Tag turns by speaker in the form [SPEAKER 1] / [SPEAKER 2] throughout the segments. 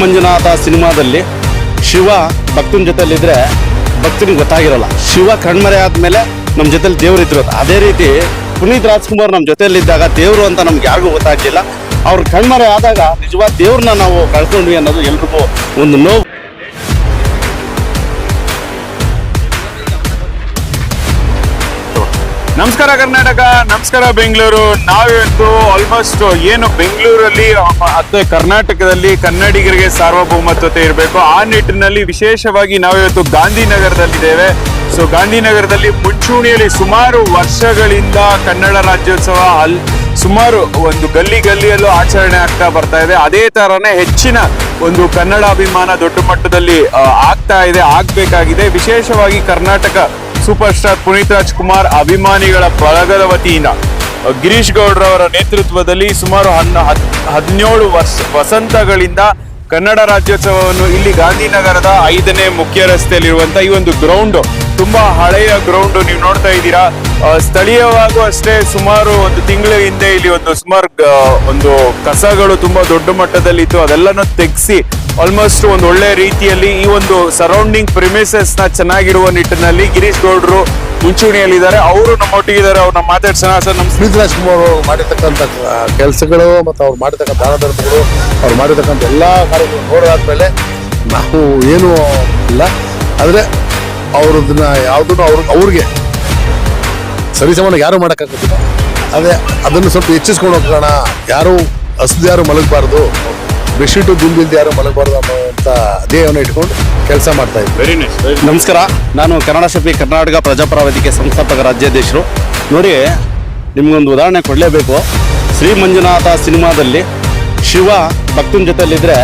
[SPEAKER 1] ಮಂಜುನಾಥ ಸಿನಿಮಾದಲ್ಲಿ ಶಿವ ಭಕ್ತನ ಜೊತೆಲಿದ್ರೆ ಭಕ್ತನಿಗೆ ಗೊತ್ತಾಗಿರಲ್ಲ. ಶಿವ ಕಣ್ಮರೆ ಆದ್ಮೇಲೆ ನಮ್ಮ ಜೊತೆಲಿ ದೇವ್ರು ಇದ್ರು. ಅದೇ ರೀತಿ ಪುನೀತ್ ರಾಜ್ಕುಮಾರ್ ನಮ್ಮ ಜೊತೆಲಿದ್ದಾಗ ದೇವರು ಅಂತ ನಮ್ಗೆ ಯಾರಿಗೂ ಗೊತ್ತಾಗ್ಲಿಲ್ಲ. ಅವ್ರ ಕಣ್ಮರೆ ಆದಾಗ ನಿಜವಾದ ದೇವ್ರನ್ನ ನಾವು ಕಳ್ಕೊಂಡ್ವಿ ಅನ್ನೋದು ಎಲ್ರಿಗೂ ಒಂದು ನೋವು.
[SPEAKER 2] ನಮಸ್ಕಾರ ಕರ್ನಾಟಕ, ನಮಸ್ಕಾರ ಬೆಂಗಳೂರು. ನಾವಿವತ್ತು ಆಲ್ಮೋಸ್ಟ್ ಏನು ಬೆಂಗಳೂರಲ್ಲಿ ಅಥವಾ ಕರ್ನಾಟಕದಲ್ಲಿ ಕನ್ನಡಿಗರಿಗೆ ಸಾರ್ವಭೌಮತ್ವತೆ ಇರಬೇಕು. ಆ ನಿಟ್ಟಿನಲ್ಲಿ ವಿಶೇಷವಾಗಿ ನಾವಿವತ್ತು ಗಾಂಧಿನಗರದಲ್ಲಿದ್ದೇವೆ. ಸೊ ಗಾಂಧಿನಗರದಲ್ಲಿ ಮುಂಚೂಣಿಯಲ್ಲಿ ಸುಮಾರು ವರ್ಷಗಳಿಂದ ಕನ್ನಡ ರಾಜ್ಯೋತ್ಸವ ಅಲ್ಲಿ ಸುಮಾರು ಒಂದು ಗಲ್ಲಿ ಗಲ್ಲಿಯಲ್ಲೂ ಆಚರಣೆ ಆಗ್ತಾ ಬರ್ತಾ ಇದೆ. ಅದೇ ತರನೇ ಹೆಚ್ಚಿನ ಒಂದು ಕನ್ನಡ ಅಭಿಮಾನ ದೊಡ್ಡ ಮಟ್ಟದಲ್ಲಿ ಆಗ್ತಾ ಇದೆ, ಆಗ್ಬೇಕಾಗಿದೆ. ವಿಶೇಷವಾಗಿ ಕರ್ನಾಟಕ ಸೂಪರ್ ಸ್ಟಾರ್ ಪುನೀತ್ ರಾಜ್ಕುಮಾರ್ ಅಭಿಮಾನಿಗಳ ಬಳಗದ ವತಿಯಿಂದ ಗಿರೀಶ್ ಗೌಡ್ರವರ ನೇತೃತ್ವದಲ್ಲಿ ಸುಮಾರು ಹನ್ನ ಹದ್- ಹದಿನೇಳು ವರ್ಷ ವಸಂತಗಳಿಂದ ಕನ್ನಡ ರಾಜ್ಯೋತ್ಸವವನ್ನು ಇಲ್ಲಿ ಗಾಂಧಿನಗರದ ಐದನೇ ಮುಖ್ಯ ರಸ್ತೆಯಲ್ಲಿರುವಂತ ಈ ಒಂದು ಗ್ರೌಂಡ್, ತುಂಬಾ ಹಳೆಯ ಗ್ರೌಂಡ್ ನೀವು ನೋಡ್ತಾ ಇದ್ದೀರಾ. ಸ್ಥಳೀಯವಾಗೂ ಅಷ್ಟೇ ಸುಮಾರು ಒಂದು ತಿಂಗಳ ಹಿಂದೆ ಇಲ್ಲಿ ಒಂದು ಸುಮಾರು ಒಂದು ಕಸಗಳು ತುಂಬಾ ದೊಡ್ಡ ಮಟ್ಟದಲ್ಲಿ ಇತ್ತು ಅದೆಲ್ಲನೂ ತೆಗೆಸಿ ಆಲ್ಮೋಸ್ಟ್ ಒಂದು ಒಳ್ಳೆ ರೀತಿಯಲ್ಲಿ ಈ ಒಂದು ಸರೌಂಡಿಂಗ್ ಪ್ರಿಮಿಸಸ್ನ ಚೆನ್ನಾಗಿರುವ ನಿಟ್ಟಿನಲ್ಲಿ ಗಿರೀಶ್ ಗೌಡ್ರು ಮುಂಚೂಣಿಯಲ್ಲಿದ್ದಾರೆ. ಅವರು ನಮ್ಮೊಟ್ಟಿಗಿದ್ದಾರೆ ಅವ್ರನ್ನ ಮಾತಾಡ್ಸೋಣ. ಸರ್ ನಮ್ಮ
[SPEAKER 3] ಪುನೀತ್ ರಾಜ್ಕುಮಾರ್ ಅವರು ಮಾಡಿರ್ತಕ್ಕಂಥ ಕೆಲಸಗಳು ಮತ್ತು ಅವ್ರು ಮಾಡಿರ್ತಕ್ಕಂಥ ದಾನ ಅವ್ರು ಮಾಡಿರ್ತಕ್ಕಂಥ ಎಲ್ಲ ಕಾರ್ಯಗಳು ನೋಡೋದಾದ್ಮೇಲೆ ನಾವು ಏನು ಇಲ್ಲ. ಆದರೆ ಅವ್ರದನ್ನ ಯಾವುದನ್ನು ಅವ್ರ ಅವ್ರಿಗೆ ಸರಿಸಮಾನ ಯಾರು ಮಾಡೋಕ್ಕಾಗೋದಿಲ್ಲ. ಅದೇ ಅದನ್ನು ಸ್ವಲ್ಪ ಹೆಚ್ಚಿಸ್ಕೊಂಡು ಹೋಗೋಣ ಯಾರು ಹಸ್ದು ಯಾರು ಮಲಗಬಾರ್ದು. ಬೆಡ್ಶೀಟು ದುಂಬಿಲ್ದು ಯಾರು ಮಲಗಬಾರ್ದು ಅನ್ನೋಂಥ ಧ್ಯೇಯವನ್ನು ಇಟ್ಕೊಂಡು ಕೆಲಸ ಮಾಡ್ತಾ ಇದ್ದೀವಿ
[SPEAKER 2] ವೆರಿ ನೈಸ್
[SPEAKER 1] ನಮಸ್ಕಾರ. ನಾನು ಕನ್ನಡ ಶಕ್ತಿ ಕರ್ನಾಟಕ ಪ್ರಜಾಪರ ವೇದಿಕೆ ಸಂಸ್ಥಾಪಕ ರಾಜ್ಯಾಧ್ಯಕ್ಷರು. ನೋಡಿ ನಿಮ್ಗೊಂದು ಉದಾಹರಣೆ ಕೊಡಲೇಬೇಕು. ಶ್ರೀ ಮಂಜುನಾಥ ಸಿನಿಮಾದಲ್ಲಿ ಶಿವ ಭಕ್ತನ ಜೊತೆಲಿದ್ರೆ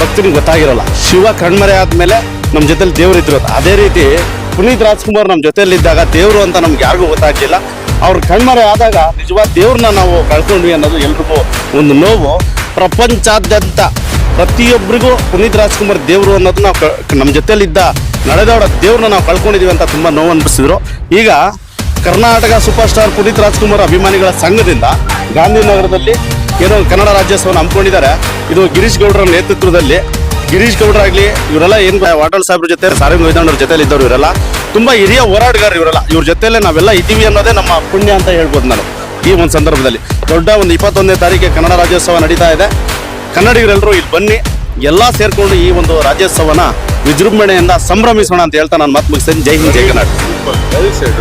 [SPEAKER 1] ಭಕ್ತನಿಗೆ ಗೊತ್ತಾಗಿರಲ್ಲ. ಶಿವ ಕಣ್ಮರೆ ಆದಮೇಲೆ ನಮ್ಮ ಜೊತೆಲಿ ದೇವರು ಇದ್ರು ಅದೇ ರೀತಿ ಪುನೀತ್ ರಾಜ್ಕುಮಾರ್ ನಮ್ಮ ಜೊತೆಯಲ್ಲಿದ್ದಾಗ ದೇವರು ಅಂತ ನಮ್ಗೆ ಯಾರಿಗೂ ಗೊತ್ತಾಗ್ಲಿಲ್ಲ. ಅವ್ರ ಕಣ್ಮರೆ ಆದಾಗ ನಿಜವಾದ ದೇವ್ರನ್ನ ನಾವು ಕಳ್ಕೊಂಡ್ವಿ ಅನ್ನೋದು ಎಲ್ರಿಗೂ ಒಂದು ನೋವು. ಪ್ರಪಂಚಾದ್ಯಂತ ಪ್ರತಿಯೊಬ್ಬರಿಗೂ ಪುನೀತ್ ರಾಜ್ಕುಮಾರ್ ದೇವರು ಅನ್ನೋದು ನಾವು ನಮ್ಮ ಜೊತೆಯಲ್ಲಿದ್ದ ನಡೆದವರ ದೇವ್ರನ್ನ ನಾವು ಕಳ್ಕೊಂಡಿದ್ದೀವಿ ಅಂತ ತುಂಬ ನೋವು ಅನ್ಬಿಸಿದ್ರು ಈಗ ಕರ್ನಾಟಕ ಸೂಪರ್ ಸ್ಟಾರ್ ಪುನೀತ್ ರಾಜ್ಕುಮಾರ್ ಅಭಿಮಾನಿಗಳ ಸಂಘದಿಂದ ಗಾಂಧಿನಗರದಲ್ಲಿ ಏನೋ ಕನ್ನಡ ರಾಜ್ಯೋತ್ಸವನ ಹಮ್ಮಿಕೊಂಡಿದ್ದಾರೆ. ಇದು ಗಿರೀಶ್ ಗೌಡರ ನೇತೃತ್ವದಲ್ಲಿ. ಗಿರೀಶ್ ಗೌಡ್ರಾಗ್ಲಿ ಇವರೆಲ್ಲ ಏನು ವಾಟಲ್ ಸಾಹೇಬ್ರ ಜೊತೆ ಸಾರಿ ಮೈದಾನವ್ರ ಜೊತೆಲಿ ಇದ್ದವರು ಇವರೆಲ್ಲ. ತುಂಬ ಹಿರಿಯ ಹೋರಾಟಗಾರರು ಇವರೆಲ್ಲ. ಇವ್ರ ಜೊತೆಯಲ್ಲೇ ನಾವೆಲ್ಲ ಇದ್ದೀವಿ ಅನ್ನೋದೇ ನಮ್ಮ ಪುಣ್ಯ ಅಂತ ಹೇಳ್ಬೋದು ನಾನು. ಈ ಒಂದು ಸಂದರ್ಭದಲ್ಲಿ. ದೊಡ್ಡ ಒಂದು ಇಪ್ಪತ್ತೊಂದನೇ ತಾರೀಕಿಗೆ ಕನ್ನಡ ರಾಜ್ಯೋತ್ಸವ ನಡೀತಾ ಇದೆ. ಕನ್ನಡಿಗರೆಲ್ಲರೂ ಇಲ್ಲಿ ಬನ್ನಿ. ಎಲ್ಲ ಸೇರಿಕೊಂಡು ಈ ಒಂದು ರಾಜ್ಯೋತ್ಸವನ ವಿಜೃಂಭಣೆಯಿಂದ ಸಂಭ್ರಮಿಸೋಣ ಅಂತ ಹೇಳ್ತಾ ನಾನು ಮಾತು ಮುಗಿಸ್ತೇನೆ. Jai Hind, Jai Karnataka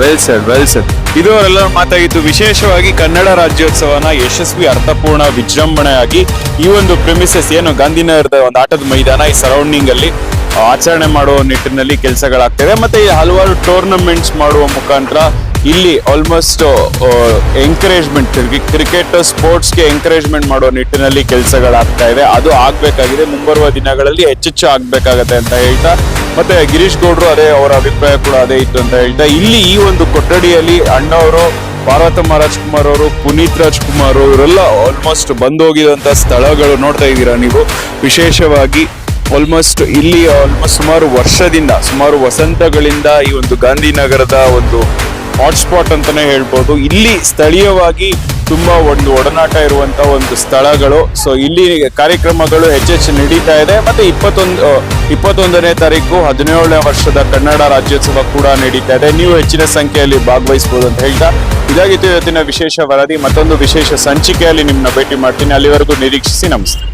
[SPEAKER 2] well said well said ಇದುವರೆಲ್ಲ ಮಾತಾಗಿತ್ತು ವಿಶೇಷವಾಗಿ ಕನ್ನಡ ರಾಜ್ಯೋತ್ಸವನ ಯಶಸ್ವಿ, ಅರ್ಥಪೂರ್ಣ ವಿಜೃಂಭಣೆಯಾಗಿ ಈ ಒಂದು ಪ್ರೆಮಿಸಸ್ ಏನು? ಗಾಂಧಿನಗರದ ಒಂದು ಆಟದ ಮೈದಾನ ಈ ಸರೌಂಡಿಂಗ್ ಅಲ್ಲಿ. ಆಚರಣೆ ಮಾಡುವ ನಿಟ್ಟಿನಲ್ಲಿ ಕೆಲಸಗಳಾಗ್ತವೆ. ಮತ್ತೆ ಈ ಹಲವಾರು ಟೂರ್ನಮೆಂಟ್ಸ್ ಮಾಡುವ ಮುಖಾಂತರ ಇಲ್ಲಿ ಆಲ್ಮೋಸ್ಟ್ ಎಂಕರೇಜ್ಮೆಂಟ್ ಕ್ರಿಕೆಟ್ ಸ್ಪೋರ್ಟ್ಸ್ಗೆ ಎಂಕರೇಜ್ಮೆಂಟ್ ಮಾಡುವ ನಿಟ್ಟಿನಲ್ಲಿ ಕೆಲಸಗಳಾಗ್ತಾ ಇದೆ. ಅದು ಆಗಬೇಕಾಗಿದೆ. ಮುಂಬರುವ ದಿನಗಳಲ್ಲಿ ಹೆಚ್ಚೆಚ್ಚು ಆಗ್ಬೇಕಾಗತ್ತೆ ಅಂತ ಹೇಳ್ತಾ. ಮತ್ತೆ ಗಿರೀಶ್ ಗೌಡ್ರು ಅದೇ ಅವರ ಅಭಿಪ್ರಾಯ ಕೂಡ ಅದೇ ಇತ್ತು ಅಂತ ಹೇಳ್ತಾ. ಇಲ್ಲಿ ಈ ಒಂದು ಕೊಠಡಿಯಲ್ಲಿ ಅಣ್ಣವರು ಪಾರ್ವತಮ್ಮ ರಾಜ್ಕುಮಾರ್ ಅವರು, ಪುನೀತ್ ರಾಜ್ಕುಮಾರ್ ಅವರೆಲ್ಲ ಆಲ್ಮೋಸ್ಟ್ ಬಂದೋಗಿದಂತ ಸ್ಥಳಗಳು ನೋಡ್ತಾ ಇದ್ದೀರಾ ನೀವು. ವಿಶೇಷವಾಗಿ ಆಲ್ಮೋಸ್ಟ್ ಇಲ್ಲಿ ಆಲ್ಮೋಸ್ಟ್ ಸುಮಾರು ವರ್ಷದಿಂದ, ಸುಮಾರು ವಸಂತಗಳಿಂದ ಈ ಒಂದು ಗಾಂಧಿನಗರದ ಒಂದು ಹಾಟ್ಸ್ಪಾಟ್ ಅಂತಾನೆ ಹೇಳ್ಬೋದು. ಇಲ್ಲಿ ಸ್ಥಳೀಯವಾಗಿ ತುಂಬ ಒಂದು ಒಡನಾಟ ಇರುವಂತ ಒಂದು ಸ್ಥಳಗಳು. ಸೊ ಇಲ್ಲಿ ಕಾರ್ಯಕ್ರಮಗಳು ಹೆಚ್ಚೆಚ್ಚು ನಡೀತಾ ಇದೆ. ಮತ್ತೆ ಇಪ್ಪತ್ತೊಂದು ಇಪ್ಪತ್ತೊಂದನೇ ತಾರೀಕು ಹದಿನೇಳನೇ ವರ್ಷದ ಕನ್ನಡ ರಾಜ್ಯೋತ್ಸವ ಕೂಡ ನಡೀತಾ ಇದೆ. ನೀವು ಹೆಚ್ಚಿನ ಸಂಖ್ಯೆಯಲ್ಲಿ ಭಾಗವಹಿಸಬಹುದು ಅಂತ ಹೇಳ್ತಾ, ಇದಾಗಿತ್ತು ಇವತ್ತಿನ ವಿಶೇಷ ವರದಿ. ಮತ್ತೊಂದು ವಿಶೇಷ ಸಂಚಿಕೆಯಲ್ಲಿ ನಿಮ್ಮನ್ನ ಭೇಟಿ ಮಾಡ್ತೀನಿ. ಅಲ್ಲಿವರೆಗೂ ನಿರೀಕ್ಷಿಸಿ ನಮಸ್ತೆ.